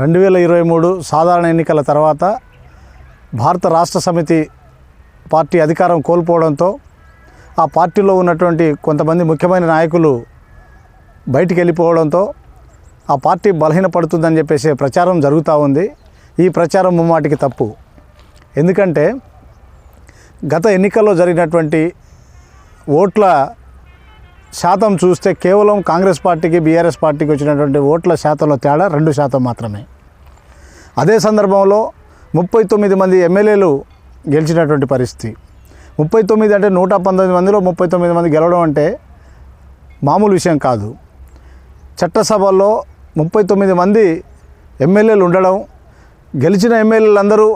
రెండు వేల ఇరవై మూడు సాధారణ ఎన్నికల తర్వాత భారత రాష్ట్ర సమితి పార్టీ అధికారం కోల్పోవడంతో ఆ పార్టీలో ఉన్నటువంటి కొంతమంది ముఖ్యమైన నాయకులు బయటికి వెళ్ళిపోవడంతో ఆ పార్టీ బలహీనపడుతుందని చెప్పేసి ప్రచారం జరుగుతూ ఉంది. ఈ ప్రచారం ముమ్మాటికి తప్పు. ఎందుకంటే గత ఎన్నికల్లో జరిగినటువంటి ఓట్ల శాతం చూస్తే కేవలం కాంగ్రెస్ పార్టీకి బీఆర్ఎస్ పార్టీకి వచ్చినటువంటి ఓట్ల శాతంలో తేడా రెండు శాతం మాత్రమే. అదే సందర్భంలో ముప్పై తొమ్మిది మంది ఎమ్మెల్యేలు గెలిచినటువంటి పరిస్థితి. ముప్పై తొమ్మిది అంటే నూట పంతొమ్మిది మందిలో ముప్పై తొమ్మిది మంది గెలవడం అంటే మామూలు విషయం కాదు. చట్టసభల్లో ముప్పై తొమ్మిది మంది ఎమ్మెల్యేలు ఉండడం గెలిచిన ఎమ్మెల్యేలందరూ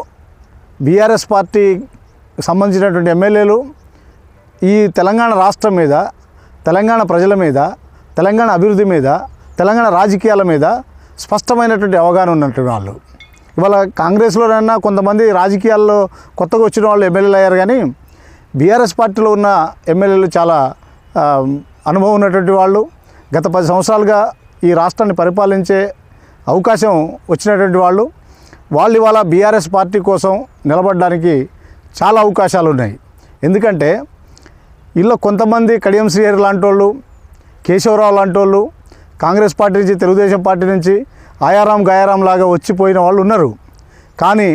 బీఆర్ఎస్ పార్టీ సంబంధించినటువంటి ఎమ్మెల్యేలు ఈ తెలంగాణ రాష్ట్రం మీద తెలంగాణ ప్రజల మీద తెలంగాణ అభివృద్ధి మీద తెలంగాణ రాజకీయాల మీద స్పష్టమైనటువంటి అవగాహన ఉన్నటువంటి వాళ్ళు. ఇవాళ కాంగ్రెస్లోనైనా కొంతమంది రాజకీయాల్లో కొత్తగా వచ్చిన వాళ్ళు ఎమ్మెల్యేలు అయ్యారు కానీ బీఆర్ఎస్ పార్టీలో ఉన్న ఎమ్మెల్యేలు చాలా అనుభవం ఉన్నటువంటి వాళ్ళు. గత పది సంవత్సరాలుగా ఈ రాష్ట్రాన్ని పరిపాలించే అవకాశం వచ్చినటువంటి వాళ్ళు. వాళ్ళు ఇవాళ బీఆర్ఎస్ పార్టీ కోసం నిలబడడానికి చాలా అవకాశాలు ఉన్నాయి. ఎందుకంటే ఇలా కొంతమంది కడియం శ్రీహరి లాంటి వాళ్ళు కేశవరావు లాంటి వాళ్ళు కాంగ్రెస్ పార్టీ నుంచి తెలుగుదేశం పార్టీ నుంచి ఆయారాం గాయారాం లాగా వచ్చిపోయిన వాళ్ళు ఉన్నారు. కానీ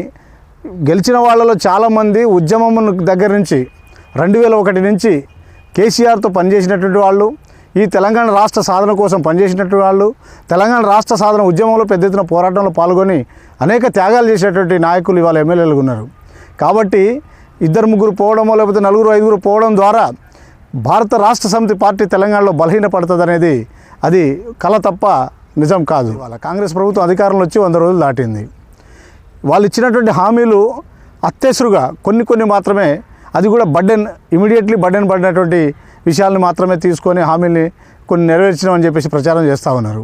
గెలిచిన వాళ్ళలో చాలామంది ఉద్యమం దగ్గర నుంచి రెండు వేల ఒకటి నుంచి కేసీఆర్తో పనిచేసినటువంటి వాళ్ళు ఈ తెలంగాణ రాష్ట్ర సాధన కోసం పనిచేసినటువంటి వాళ్ళు తెలంగాణ రాష్ట్ర సాధన ఉద్యమంలో పెద్ద ఎత్తున పోరాటంలో పాల్గొని అనేక త్యాగాలు చేసేటువంటి నాయకులు ఇవాళ ఎమ్మెల్యేలు ఉన్నారు. కాబట్టి ఇద్దరు ముగ్గురు పోవడమో లేకపోతే నలుగురు ఐదుగురు పోవడం ద్వారా భారత రాష్ట్ర సమితి పార్టీ తెలంగాణలో బలహీనపడుతుంది అనేది అది కల తప్ప నిజం కాదు. వాళ్ళ కాంగ్రెస్ ప్రభుత్వం అధికారంలో వచ్చి వంద రోజులు దాటింది. వాళ్ళు ఇచ్చినటువంటి హామీలు అత్యవసరుగా కొన్ని కొన్ని మాత్రమే అది కూడా బర్డెన్ ఇమీడియట్లీ బడ్డెన్ పడినటువంటి విషయాలను మాత్రమే తీసుకొని హామీల్ని కొన్ని నెరవేర్చినామని చెప్పేసి ప్రచారం చేస్తూ ఉన్నారు.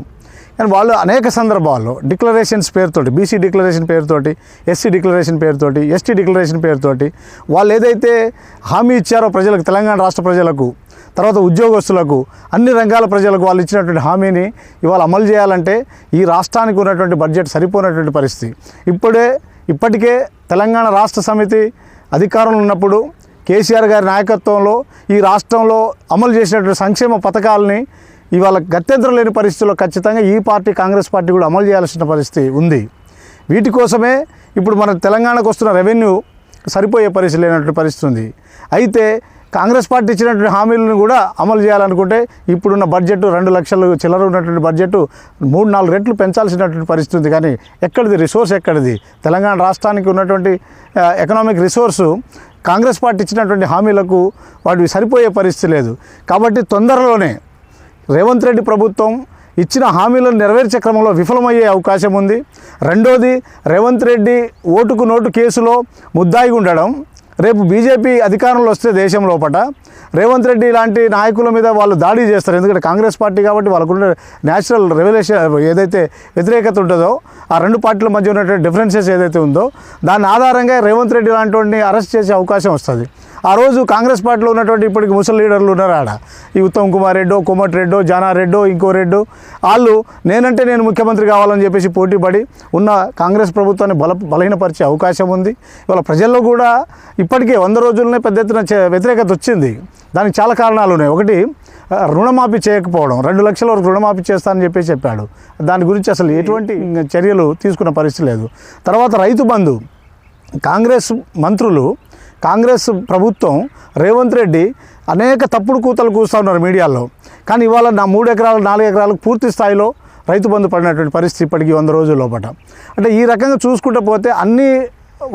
కానీ వాళ్ళు అనేక సందర్భాల్లో డిక్లరేషన్స్ పేరుతోటి బీసీ డిక్లరేషన్ పేరుతోటి ఎస్సీ డిక్లరేషన్ పేరుతోటి ఎస్టీ డిక్లరేషన్ పేరుతోటి వాళ్ళు ఏదైతే హామీ ఇచ్చారో ప్రజలకు తెలంగాణ రాష్ట్ర ప్రజలకు తర్వాత ఉద్యోగస్తులకు అన్ని రంగాల ప్రజలకు వాళ్ళు ఇచ్చినటువంటి హామీని ఇవాళ అమలు చేయాలంటే ఈ రాష్ట్రానికి ఉన్నటువంటి బడ్జెట్ సరిపోనటువంటి పరిస్థితి. ఇప్పుడే ఇప్పటికే తెలంగాణ రాష్ట్ర సమితి అధికారంలో ఉన్నప్పుడు కేసీఆర్ గారి నాయకత్వంలో ఈ రాష్ట్రంలో అమలు చేసినటువంటి సంక్షేమ పథకాలని ఇవాళ గత్యంతరం లేని పరిస్థితుల్లో ఖచ్చితంగా ఈ పార్టీ కాంగ్రెస్ పార్టీ కూడా అమలు చేయాల్సిన పరిస్థితి ఉంది. వీటి కోసమే ఇప్పుడు మన తెలంగాణకు వస్తున్న రెవెన్యూ సరిపోయే పరిస్థితి లేనటువంటి పరిస్థితి ఉంది. అయితే కాంగ్రెస్ పార్టీ ఇచ్చినటువంటి హామీలను కూడా అమలు చేయాలనుకుంటే ఇప్పుడున్న బడ్జెట్ రెండు లక్షలు చిల్లర ఉన్నటువంటి బడ్జెట్ మూడు నాలుగు రెట్లు పెంచాల్సినటువంటి పరిస్థితి ఉంది. కానీ ఎక్కడిది? రిసోర్స్ ఎక్కడిది? తెలంగాణ రాష్ట్రానికి ఉన్నటువంటి ఎకనామిక్ రిసోర్సు కాంగ్రెస్ పార్టీ ఇచ్చినటువంటి హామీలకు వాటికి సరిపోయే పరిస్థితి లేదు. కాబట్టి తొందరలోనే రేవంత్ రెడ్డి ప్రభుత్వం ఇచ్చిన హామీలను నెరవేర్చే క్రమంలో విఫలమయ్యే అవకాశం ఉంది. రెండోది రేవంత్ రెడ్డి ఓటుకు నోటు కేసులో ముద్దాయిగా ఉండడం. రేపు బీజేపీ అధికారంలో వస్తే దేశం లోపల రేవంత్ రెడ్డి లాంటి నాయకుల మీద వాళ్ళు దాడి చేస్తారు. ఎందుకంటే కాంగ్రెస్ పార్టీ కాబట్టి వాళ్ళకున్న న్యాచురల్ రెవల్యూషన్ ఏదైతే వ్యతిరేకత ఉంటుందో ఆ రెండు పార్టీల మధ్య ఉన్నటువంటి డిఫరెన్సెస్ ఏదైతే ఉందో దాని ఆధారంగా రేవంత్ రెడ్డి లాంటి అరెస్ట్ చేసే అవకాశం వస్తుంది. ఆ రోజు కాంగ్రెస్ పార్టీలో ఉన్నటువంటి ఇప్పటికి ముసలి లీడర్లు ఉన్నారు ఆడ. ఈ ఉత్తమ్ కుమార్ రెడ్డో కోమటి రెడ్డో జానా రెడ్డో ఇంకో రెడ్డో. వాళ్ళు నేనంటే నేను ముఖ్యమంత్రి కావాలని చెప్పేసి పోటీపడి ఉన్న కాంగ్రెస్ ప్రభుత్వాన్ని బల బలహీనపరిచే అవకాశం ఉంది. ఇవాళ ప్రజల్లో కూడా ఇప్పటికే వంద రోజుల్లోనే పెద్ద ఎత్తున వ్యతిరేకత వచ్చింది. దానికి చాలా కారణాలు ఉన్నాయి. ఒకటి రుణమాఫీ చేయకపోవడం. రెండు లక్షల వరకు రుణమాఫీ చేస్తానని చెప్పేసి చెప్పాడు. దాని గురించి అసలు ఎటువంటి చర్యలు తీసుకున్న పరిస్థితి లేదు. తర్వాత రైతు బంధు. కాంగ్రెస్ మంత్రులు కాంగ్రెస్ ప్రభుత్వం రేవంత్ రెడ్డి అనేక తప్పుడు కూతలు కూస్తూ ఉన్నారు మీడియాలో. కానీ ఇవాళ నా మూడు ఎకరాలు నాలుగు ఎకరాలకు పూర్తి స్థాయిలో రైతు బంధు పడినటువంటి పరిస్థితి ఇప్పటికీ వంద రోజుల లోపల అంటే ఈ రకంగా చూసుకుంటూ పోతే అన్ని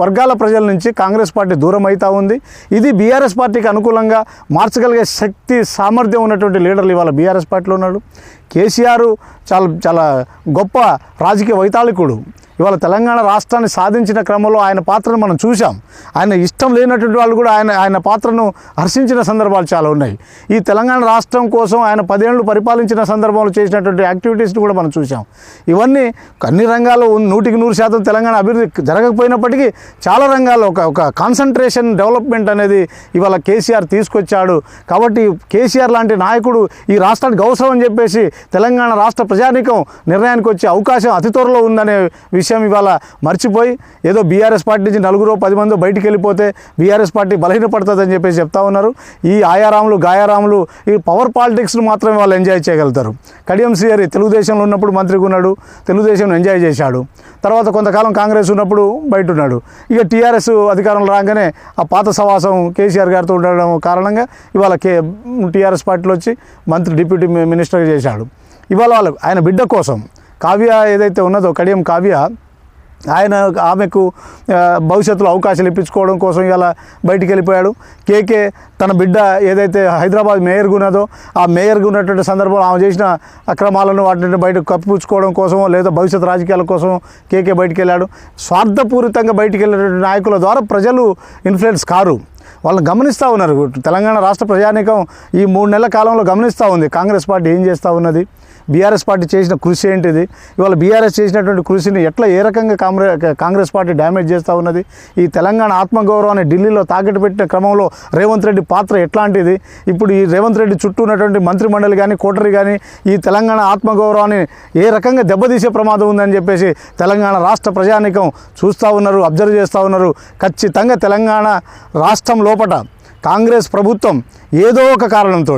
వర్గాల ప్రజల నుంచి కాంగ్రెస్ పార్టీ దూరం అవుతూ ఉంది. ఇది బీఆర్ఎస్ పార్టీకి అనుకూలంగా మార్చగలిగే శక్తి సామర్థ్యం ఉన్నటువంటి లీడర్లు ఇవాళ బీఆర్ఎస్ పార్టీలో ఉన్నాడు కేసీఆర్ చాలా చాలా గొప్ప రాజకీయ వైతాళికుడు. ఇవాళ తెలంగాణ రాష్ట్రాన్ని సాధించిన క్రమంలో ఆయన పాత్రను మనం చూసాం ఆయన ఇష్టం లేనటువంటి వాళ్ళు కూడా ఆయన ఆయన పాత్రను హర్షించిన సందర్భాలు చాలా ఉన్నాయి. ఈ తెలంగాణ రాష్ట్రం కోసం ఆయన పదేళ్ళు పరిపాలించిన సందర్భంలో చేసినటువంటి యాక్టివిటీస్ని కూడా మనం చూసాం ఇవన్నీ అన్ని రంగాల్లో నూటికి నూరు శాతం తెలంగాణ అభివృద్ధి జరగకపోయినప్పటికీ చాలా రంగాల్లో ఒక ఒక కాన్సన్ట్రేషన్ డెవలప్మెంట్ అనేది ఇవాళ కేసీఆర్ తీసుకొచ్చాడు. కాబట్టి కేసీఆర్ లాంటి నాయకుడు ఈ రాష్ట్రానికి అవసరం అని చెప్పేసి తెలంగాణ రాష్ట్ర ప్రజానీకం నిర్ణయానికి వచ్చే అవకాశం అతి త్వరలో ఉందనే విషయం విషయం ఇవాళ మర్చిపోయి ఏదో బీఆర్ఎస్ పార్టీ నుంచి నలుగురో పది మందో బయటికి వెళ్ళిపోతే బీఆర్ఎస్ పార్టీ బలహీనపడుతుందని చెప్పేసి చెప్తా ఉన్నారు. ఈ ఆయారాములు గాయారాములు ఈ పవర్ పాలిటిక్స్ను మాత్రమే వాళ్ళు ఎంజాయ్ చేయగలుగుతారు. కడియం శ్రీహరి తెలుగుదేశంలో ఉన్నప్పుడు మంత్రిగా ఉన్నాడు తెలుగుదేశం ఎంజాయ్ చేశాడు. తర్వాత కొంతకాలం కాంగ్రెస్ ఉన్నప్పుడు బయట ఉన్నాడు. ఇక టీఆర్ఎస్ అధికారంలో రాగానే ఆ పాత సవాసం కేసీఆర్ గారితో ఉండడం కారణంగా ఇవాళ కే టీఆర్ఎస్ పార్టీలో వచ్చి మంత్రి డిప్యూటీ మినిస్టర్ మినిస్టర్గా చేశాడు. ఇవాళ వాళ్ళకు ఆయన బిడ్డ కోసం కావ్య ఏదైతే ఉన్నదో కడియం కావ్య ఆయన ఆమెకు భవిష్యత్తులో అవకాశాలు ఇప్పించుకోవడం కోసం ఇలా బయటికి వెళ్ళిపోయాడు. కేకే తన బిడ్డ ఏదైతే హైదరాబాద్ మేయర్గా ఉన్నదో ఆ మేయర్గా ఉన్నటువంటి సందర్భంలో ఆమె చేసిన అక్రమాలను వాటిని బయటకు కప్పిపుచ్చుకోవడం కోసం లేదా భవిష్యత్ రాజకీయాల కోసం కేకే బయటికి వెళ్ళాడు. స్వార్థపూరితంగా బయటికి వెళ్ళినటువంటి నాయకుల ద్వారా ప్రజలు ఇన్ఫ్లుయెన్స్ కారు. వాళ్ళని గమనిస్తూ ఉన్నారు. తెలంగాణ రాష్ట్ర ప్రజానీకం ఈ మూడు నెలల కాలంలో గమనిస్తూ ఉంది. కాంగ్రెస్ పార్టీ ఏం చేస్తూ ఉన్నది? బీఆర్ఎస్ పార్టీ చేసిన కృషి ఏంటిది? ఇవాళ బీఆర్ఎస్ చేసినటువంటి కృషిని ఎట్లా ఏ రకంగా కాంగ్రెస్ కాంగ్రెస్ పార్టీ డ్యామేజ్ చేస్తూ ఉన్నది? ఈ తెలంగాణ ఆత్మగౌరవాన్ని ఢిల్లీలో తాకట్టు పెట్టిన క్రమంలో రేవంత్ రెడ్డి పాత్ర ఎట్లాంటిది? ఇప్పుడు ఈ రేవంత్ రెడ్డి చుట్టూ ఉన్నటువంటి మంత్రిమండలి కానీ కోటరీ కానీ ఈ తెలంగాణ ఆత్మగౌరవాన్ని ఏ రకంగా దెబ్బతీసే ప్రమాదం ఉందని చెప్పేసి తెలంగాణ రాష్ట్ర ప్రజానీకం చూస్తూ ఉన్నారు అబ్జర్వ్ చేస్తూ ఉన్నారు. ఖచ్చితంగా తెలంగాణ రాష్ట్రం లోపల కాంగ్రెస్ ప్రభుత్వం ఏదో ఒక కారణంతో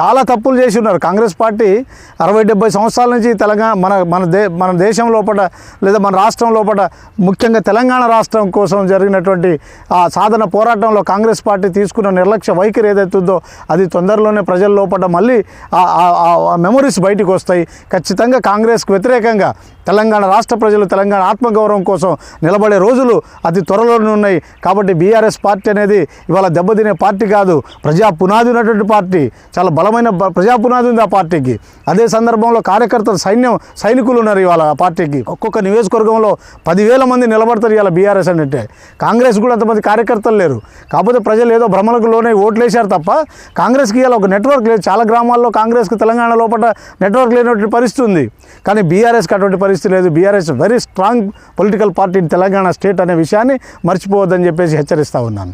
చాలా తప్పులు చేసి ఉన్నారు. కాంగ్రెస్ పార్టీ అరవై డెబ్బై సంవత్సరాల నుంచి తెలంగాణ మన మన దే మన దేశం లోపల లేదా మన రాష్ట్రం లోపల ముఖ్యంగా తెలంగాణ రాష్ట్రం కోసం జరిగినటువంటి ఆ సాధన పోరాటంలో కాంగ్రెస్ పార్టీ తీసుకున్న నిర్లక్ష్య వైఖరి ఏదైతే ఉందో అది తొందరలోనే ప్రజల లోపల మళ్ళీ ఆ- మెమొరీస్ బయటికి వస్తాయి. ఖచ్చితంగా కాంగ్రెస్కు వ్యతిరేకంగా తెలంగాణ రాష్ట్ర ప్రజలు తెలంగాణ ఆత్మగౌరవం కోసం నిలబడే రోజులు అతి త్వరలోనే ఉన్నాయి. కాబట్టి బీఆర్ఎస్ పార్టీ అనేది ఇవాళ దెబ్బతినే పార్టీ కాదు. ప్రజా పునాది ఉన్నటువంటి పార్టీ. చాలా బలమైన బ- ప్రజా పునాది ఉంది ఆ పార్టీకి. అదే సందర్భంలో కార్యకర్తలు సైన్యం సైనికులు ఉన్నారు ఇవాళ ఆ పార్టీకి. ఒక్కొక్క నియోజకవర్గంలో పదివేల మంది నిలబడతారు ఇవాళ బీఆర్ఎస్ అంటే. కాంగ్రెస్ కూడా అంతమంది కార్యకర్తలు లేరు. కాకపోతే ప్రజలు ఏదో భ్రమలకు లోనే ఓట్లేశారు తప్ప కాంగ్రెస్కి ఇవాళ ఒక నెట్వర్క్ లేదు. చాలా గ్రామాల్లో కాంగ్రెస్కి తెలంగాణ లోపల నెట్వర్క్ లేనటువంటి పరిస్థితి ఉంది. కానీ బీఆర్ఎస్కి అటువంటి పరిస్థితి లేదు. BRS very strong political party in Telangana state అనే విషయాన్ని మర్చిపోవద్దని చెప్పేసి హెచ్చరిస్తూ ఉన్నాను.